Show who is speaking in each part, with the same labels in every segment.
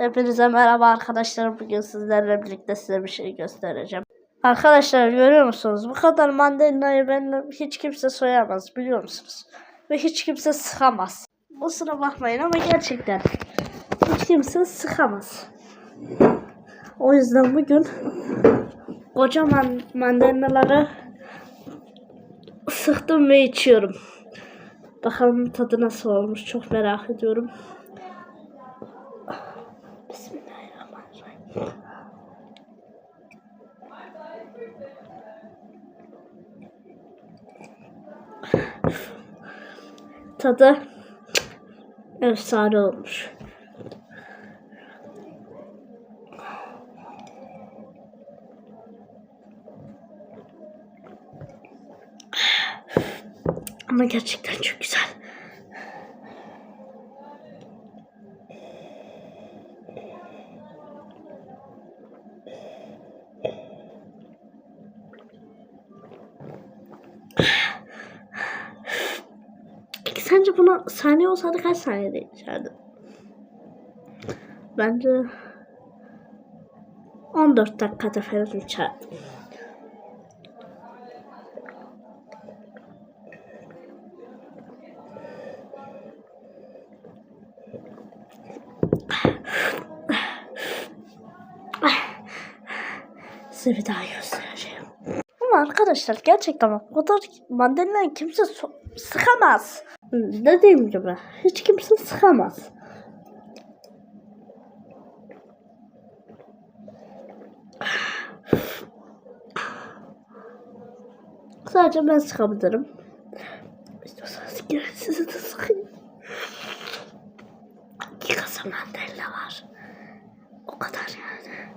Speaker 1: Hepinize merhaba arkadaşlar. Bugün sizlerle birlikte size bir şey göstereceğim. Arkadaşlar görüyor musunuz? Bu kadar mandalinayı benden hiç kimse soyamaz biliyor musunuz? Ve hiç kimse sıkamaz. Kusura bakmayın ama gerçekten hiç kimse sıkamaz. O yüzden bugün kocaman mandalinaları sıktım ve içiyorum. Bakalım tadı nasıl olmuş çok merak ediyorum. Tadı efsane olmuş. Ama gerçekten çok güzel. Peki sence buna saniye olsaydı kaç saniyede içerdin? Bence 14 dakikada falan içerdim. Size bir daha göstereceğim. Ama arkadaşlar gerçekten o kadar mandalina kimse sıkamaz. Dediğim gibi hiç kimse sıkamaz. Sadece ben sıkabilirim. İstiyorsanız gelin sizi de sıkayım. İki kasa mandalina var. O kadar yani.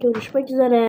Speaker 1: Görüşmek üzere.